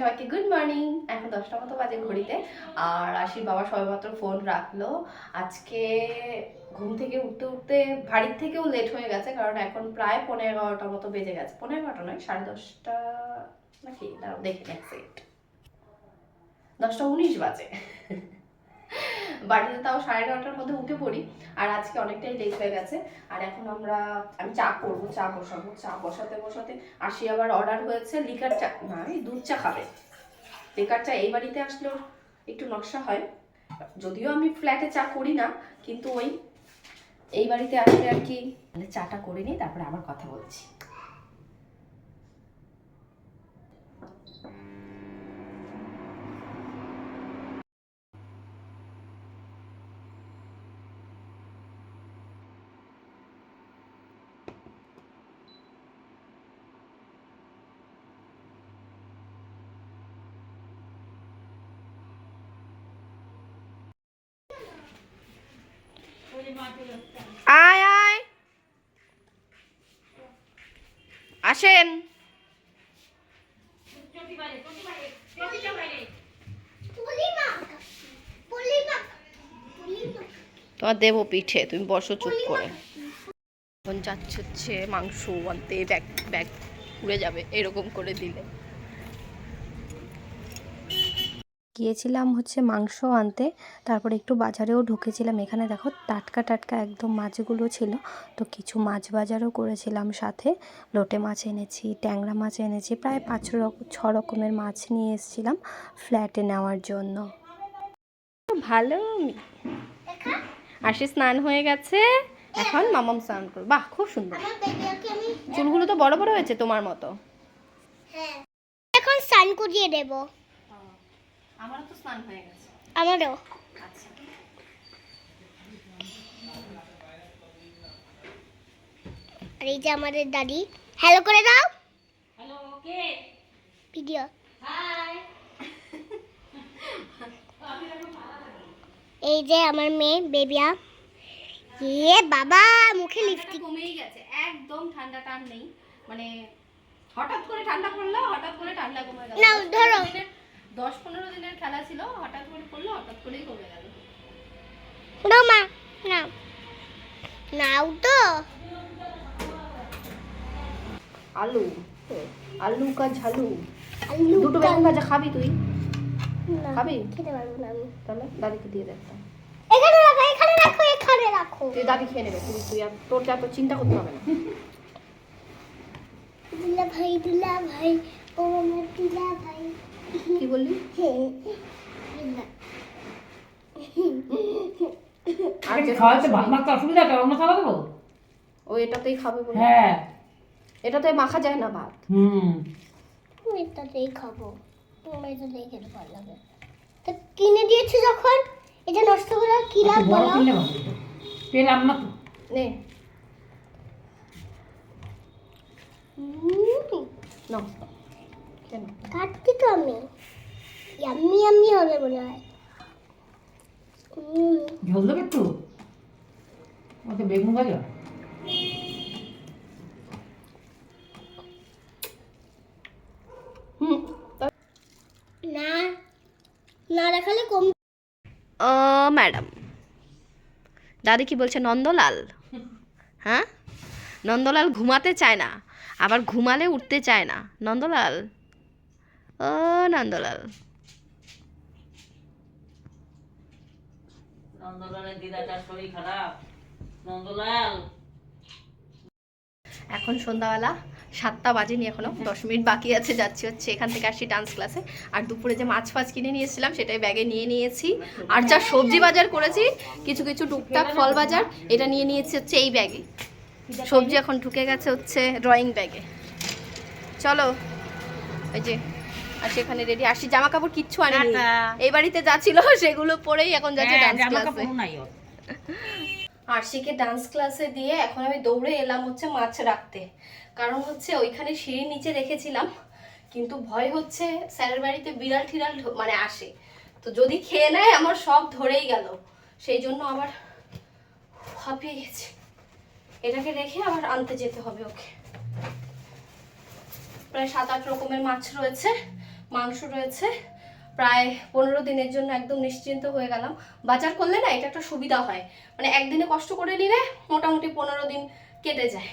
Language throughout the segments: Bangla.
সবাইকে গুড মর্নিং। এখন দশটা মতো বাজে ঘড়িতে। আর আশির বাবা সবেমাত্র ফোন রাখল। আজকে ঘুম থেকে উঠতে উঠতে বাড়ির থেকেও লেট হয়ে গেছে, কারণ এখন প্রায় পনেরো এগারোটার মতো বেজে গেছে। পনেরো এগারোটা নয়, সাড়ে দশটা নাকি? দাঁড়াও, দেখি এক দশটা উনিশ বাজে। বাড়িতে তাও সাড়ে নটার মধ্যে উঠে পড়ি, আর আজকে অনেকটাই লেট হয়ে গেছে। আর এখন আমরা, আমি চা করব, চা বসাবো, চা বসাতে বসাতে আসি আবার অর্ডার হয়েছে, লিকার চা, না দুধ চা খাবে। লিকার চা এই বাড়িতে আসলেও একটু নকশা হয়। যদিও আমি ফ্ল্যাটে চা করি না, কিন্তু ওই, এই বাড়িতে আসলে আর কি চাটা করে নিই তারপরে আবার কথা বলছি। আয় আয়। আসেন। তোমার দেবো পিঠে, তুমি বসো চুপ করে। এখন যাচ্ছে হচ্ছে মাংস আনতে, ব্যাগ ব্যাগ উড়ে যাবে, এরকম করে দিলে। গিয়েছিলাম হচ্ছে মাংস আনতে তারপরে একটু বাজারেও ঢুকেছিলাম। এখানে দেখো টাটকা টাটকা একদম মাছগুলো ছিল। তো কিছু মাছ বাজারও করেছিলাম সাথে। লোটে মাছ এনেছি ট্যাংরা মাছ এনেছি প্রায় পাঁচ রকম ছ রকমের মাছ নিয়ে এসেছিলাম ফ্ল্যাটে নেওয়ার জন্য। ভালো। আশি স্নান হয়ে গেছে। এখন মামাম স্নান করো বাহ খুব সুন্দর। চুলগুলো তো বড় বড় হয়েছে তোমার মতো। এখন স্নান করিয়ে দেব। আমারও তো স্নান হয়ে গেছে। আমারও। আচ্ছা। আর এই যে আমাদের দাদি হ্যালো করে দাও। হ্যালো কে? ভিডিও। এই যে আমার মেয়ে বেবিয়া। এ বাবা মুখে লিপস্টিক কমেই গেছে একদম ঠান্ডা টান নেই। মানে হঠাৎ করে ঠান্ডা পড়ল হঠাৎ করে ঠান্ডা কমে গেল। নাও, ধরো। দশ পনেরো দিনের খেলা ছিল হঠাৎ করে পড়ল হঠাৎ করেই কমে গেল। নাও মা নাও তো। আলু আলু কা ঝালু দুটো বেগুন ভাজা খাবি তুই? খাবি? খেতে পারব না আমি। তাহলে দাদিকে দিয়ে দে একটা। এখানে রাখো এখানে রাখো এখানে রাখো। তুই দাদি খেয়ে নেবে তুই তুই আর তোর যা তো চিন্তা করতে হবে না। দুলা ভাই দুলা ভাই ও আমার দুলা ভাই কি বললি? আর খাওয়াতে ভাত মাখতে অসুবিধা কেন অন্য খাওয়া দেবো ও এটাতেই খাবে বলে। হ্যাঁ। এটাতে মাখা যায় না ভাত। হুম। এটাতেই খাব। আমার এটাতেই খেতে ভালো লাগে। তো কিনে দিয়েছি যখন? এটা নষ্ট করে কি লাভ বলো? কিনলে ভালো না তো? নে। উম, নাও। কেন? কাটছি তো আমি। ইয়াম্মি ইয়াম্মি হবে মনে হয়। ঝোল দেবে একটু? ওতে বেগুন ভাজা? না না কম। ও ম্যাডাম। দাদি কি বলছে নন্দলাল? হ্যাঁ? নন্দলাল ঘুমাতে চায় না আবার ঘুমালে উঠতে চায় না। নন্দলাল? ও নন্দলাল নন্দলালের দিদাটার শরীর খারাপ। নন্দলাল। এখন সন্ধ্যাবেলা সাতটা বাজেনি এখনও দশ মিনিট বাকি আছে যাচ্ছি হচ্ছে এখান থেকে আসছি ডান্স ক্লাসে আর দুপুরে যে মাছ ফাছ কিনে নিয়েছিলাম সেটাই ব্যাগে নিয়ে নিয়েছি। আর যা সবজি বাজার করেছি কিছু কিছু টুকটাক ফল বাজার এটা নিয়ে নিয়েছি হচ্ছে এই ব্যাগে সবজি এখন ঢুকে গেছে হচ্ছে ড্রয়িং ব্যাগে চলো ওই যে আর সেখানে রেডি আসি জামা কাপড় কিচ্ছু আনিনি। এই বাড়িতে যা ছিল সেগুলো পরেই এখন যাচ্ছে ডান্স ক্লাসে। আরশিকে ডান্স ক্লাসে দিয়ে এখন আমি দৌড়ে এলাম হচ্ছে মাছ রাখতে। কারণ হচ্ছে ওইখানে সিঁড়ির নিচে রেখেছিলাম কিন্তু ভয় হচ্ছে স্যারের বাড়িতে বিড়াল ঠিরাল মানে আসে। তো যদি খেয়ে নেয় আমার সব ধরেই গেল। সেই জন্য আবার হাঁপিয়ে গেছি। এটাকে রেখে আবার আনতে যেতে হবে ওকে। প্রায় সাত আট রকমের মাছ রয়েছে। মাংস রয়েছে। প্রায় পনেরো দিনের জন্য একদম নিশ্চিন্ত হয়ে গেলাম। বাজার করলে না এটা একটা সুবিধা হয়। মানে একদিনে কষ্ট করে নিলে মোটামুটি পনেরো দিন কেটে যায়।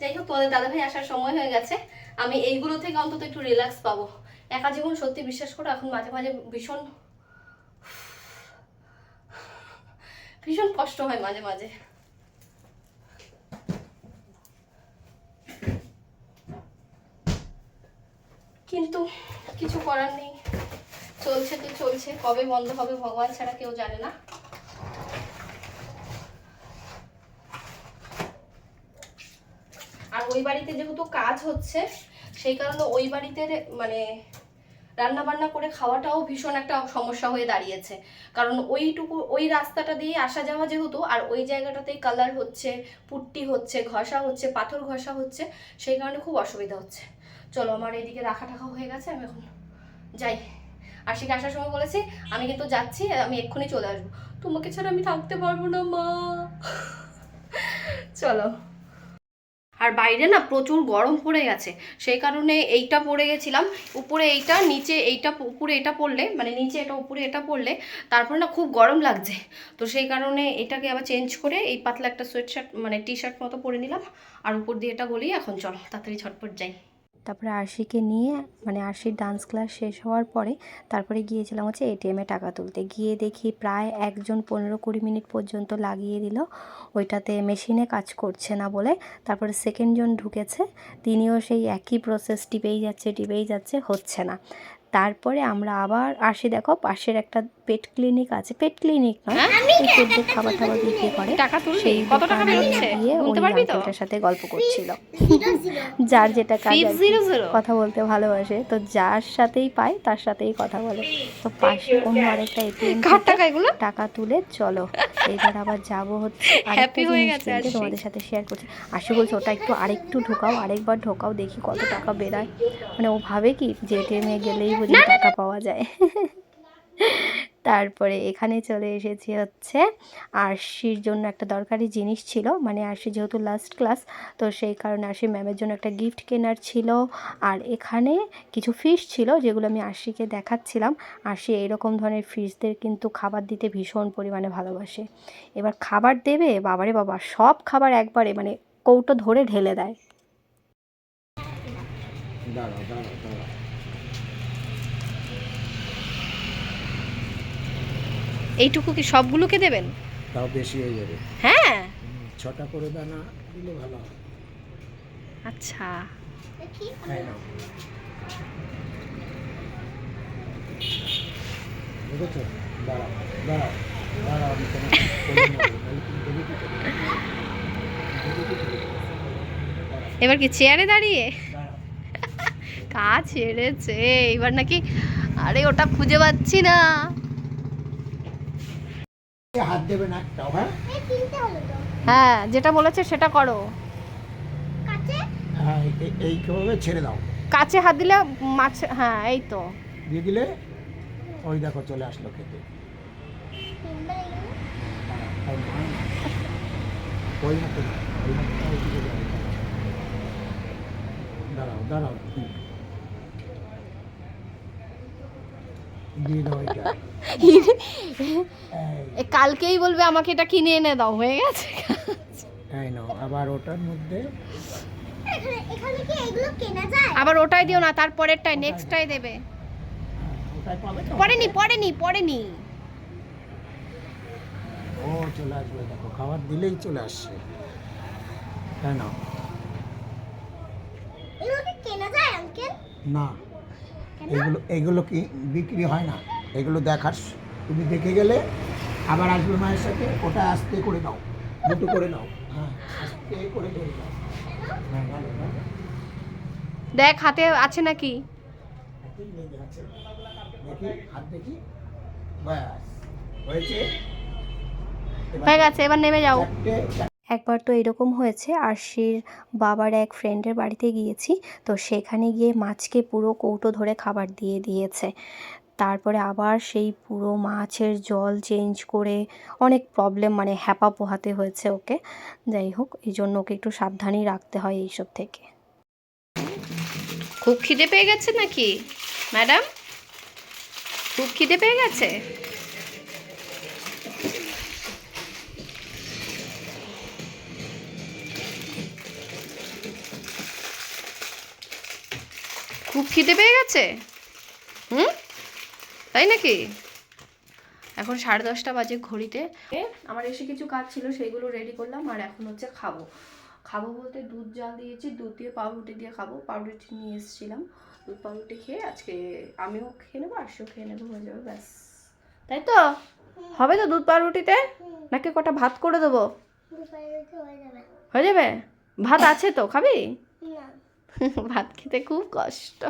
যাই হোক, তোমাদের দাদাভাই আসার সময় হয়ে গেছে। আমি এইগুলো থেকে অন্তত একটু রিল্যাক্স পাবো। একা জীবন সত্যি বিশ্বাস করো, এখন মাঝে মাঝে ভীষণ ভীষণ কষ্ট হয় মাঝে মাঝে। কিন্তু কিছু করার নেই। চলছে তো চলছে। কবে বন্ধ হবে ভগবান ছাড়া কেউ জানে না। আর ওই বাড়িতে যেহেতু কাজ হচ্ছে, সেই কারণে ওই বাড়িতে মানে রান্না বান্না করে খাওয়াটাও ভীষণ একটা সমস্যা হয়ে দাঁড়িয়েছে। কারণ ওইটুকু, ওই রাস্তাটা দিয়ে আসা যাওয়া যেহেতু, আর ওই জায়গাটাতেই কালার হচ্ছে, পুট্টি হচ্ছে, ঘষা হচ্ছে, পাথর ঘষা হচ্ছে, সেই কারণে খুব অসুবিধা হচ্ছে। চলো, আমার এইদিকে রাখা টাকা হয়ে গেছে, আমি এখন যাই। আর আশিকে আসার সময় বলেছি, আমি কিন্তু যাচ্ছি, আমি এক্ষুনি চলে আসব। তোমাকে ছাড়া আমি থাকতে পারব না, মা। চলো। আর বাইরে না প্রচুর গরম পড়ে গেছে, সেই কারণে এইটা পরে গেছিলাম। উপরে এইটা, নিচে এইটা, উপরে এটা পরলে মানে নিচে এটা, উপরে এটা পরলে তারপরে না খুব গরম লাগছে। তো সেই কারণে এটাকে আবার চেঞ্জ করে এই পাতলা একটা সোয়েট শার্ট মানে টি শার্ট মতো পরে নিলাম। আর উপর দিয়ে এটা গলিয়ে এখন চলো, তাড়াতাড়ি ঝটপট যাই। তারপরে আরশিকে নিয়ে মানে আরশির ডান্স ক্লাস শেষ হওয়ার পরে তারপরে গিয়েছিলাম হচ্ছে এটিএমে টাকা তুলতে। গিয়ে দেখি প্রায় একজন পনেরো কুড়ি মিনিট পর্যন্ত লাগিয়ে দিল। ওইটাতে মেশিনে কাজ করছে না বলে তারপরে সেকেন্ড জন ঢুকেছে। তিনিও সেই একই প্রসেস টিপেই যাচ্ছে টিপেই যাচ্ছে, হচ্ছে না। তারপরে আমরা আবার আসি দেখো পাশের একটা পেট ক্লিনিক আছে। পেট ক্লিনিক নয় পেটদের খাবার টাবার বিক্রি করে। সেই কত টাকা বেরোচ্ছে গিয়ে ওই গুনতে আঙ্কেলটার সাথে গল্প করছিল। যার যেটা কাজ? কথা বলতে ভালোবাসে। তো যার সাথেই পায় তার সাথেই কথা বলে। তো পাশে অন্য আরেকটা এটিএম টাকা এগুলো? টাকা তুলে চলো। এবার আবার যাব হচ্ছে হয়ে গেছে তোমাদের সাথে শেয়ার করছি। আশি বলছে ওটা একটু আরেকটু ঢোকাও আরেকবার ঢোকাও দেখি কত টাকা বেরায় মানে ও ভাবে কি যে এটিএমে গেলেই বুঝি টাকা পাওয়া যায়। তারপরে এখানে চলে এসেছি হচ্ছে আরশির জন্য একটা দরকারি জিনিস ছিল মানে আরশি যেহেতু লাস্ট ক্লাস তো সেই কারণে আরশি ম্যামের জন্য একটা গিফট কেনার ছিল। আর এখানে কিছু ফিশ ছিল যেগুলো আমি আরশিকে দেখাচ্ছিলাম। আরশি এইরকম ধরনের ফিশদের কিন্তু খাবার দিতে ভীষণ পরিমাণে ভালোবাসে। এবার খাবার দেবে বাবারে বাবা সব খাবার একবারে মানে কৌটো ধরে ঢেলে দেয়। দাঁড়াও দাঁড়াও। এইটুকু কি সবগুলোকে দেবেন? তাও বেশি হয়ে যাবে। হ্যাঁ। ছটা করে দানা দিলে ভালো আচ্ছা? দাঁড়াও, এবার কি চেয়ারে দাঁড়িয়ে? কাজ ছেড়েছে। এবার নাকি আরে ওটা খুঁজে পাচ্ছি না। হাত দেবে না একটাও হ্যাঁ? এই কিনতে হলো তো। হ্যাঁ যেটা বলেছে সেটা করো। হ্যাঁ এইভাবে ছেড়ে দাও। কাছে হাত দিলে মাছ হ্যাঁ এই তো। দিয়ে দিলে ওই দেখো চলে আসলো খেতে। দাঁড়াও, দাঁড়াও, ওই হাতে না, ওই হাতটা ওইদিকে দাও, দাঁড়াও দাঁড়াও হুম। দিয়ে দাও এটা এই, এ কালকেই বলবে আমাকে এটা কিনে এনে দাও হয়ে গেছে নাও আবার ওটার মধ্যে? এখানে এখানে কি এগুলো কেনা যায়? আবার ওটাই দিও না তারপরেরটাই নেক্সটটাই দেবে। হ্যাঁ, ওটাই পাবে তো? পড়েনি পড়েনি পড়েনি ও চলে আসবে দেখো খাবার দিলেই চলে আসছে। তাই না এগুলো কি কেনা যায় আঙ্কেল? না। এগুলো এগুলো কি বিক্রি হয় না? এগুলো দেখার তুমি দেখে গেলে আবার আসবে মায়ের সাথে ওটা আস্তে করে নাও দুটো করে নাও হ্যাঁ আস্তে করে ধরে দাও হ্যাঁ দেখ হাতে আছে নাকি? হাতেই আছে। দেখি হাত দেখি। ব্যাস হয়েছে। এবার হয়ে গেছে এবার নেমে যাও। একবার তো এরকম হয়েছে, আরশির বাবার এক ফ্রেন্ডের বাড়িতে গিয়েছি, তো সেখানে গিয়ে মাছকে পুরো কৌটো ধরে খাবার দিয়ে দিয়েছে। তারপরে আবার সেই পুরো মাছের জল চেঞ্জ করে অনেক প্রবলেম মানে হ্যাপা পোহাতে হয়েছে ওকে। যাই হোক, এই জন্য ওকে একটু সাবধানেই রাখতে হয় এইসব থেকে। খুব খিদে পেয়ে গেছে নাকি? ম্যাডাম, খুব খিদে পেয়ে গেছে? খুব খিদে পেয়ে গেছে? হুম? তাই নাকি? এখন সাড়ে দশটা বাজে ঘড়িতে। আমার এসে কিছু কাজ ছিল সেইগুলো রেডি করলাম আর এখন হচ্ছে খাব। খাব বলতে দুধ জাল দিয়েছি দুধ দিয়ে পাউরুটি দিয়ে খাব। পাউরুটি নিয়ে এসেছিলাম দুধ পাউরুটি খেয়ে আজকে আমিও খেয়ে নেব আর সেও খেয়ে নেব হয়ে যাবে ব্যাস। তাই তো? হবে তো দুধ পাউরুটিতে? নাকি কটা ভাত করে দেবো? হয়ে যাবে? ভাত আছে তো খাবি? ভাত খেতে খুব কষ্ট।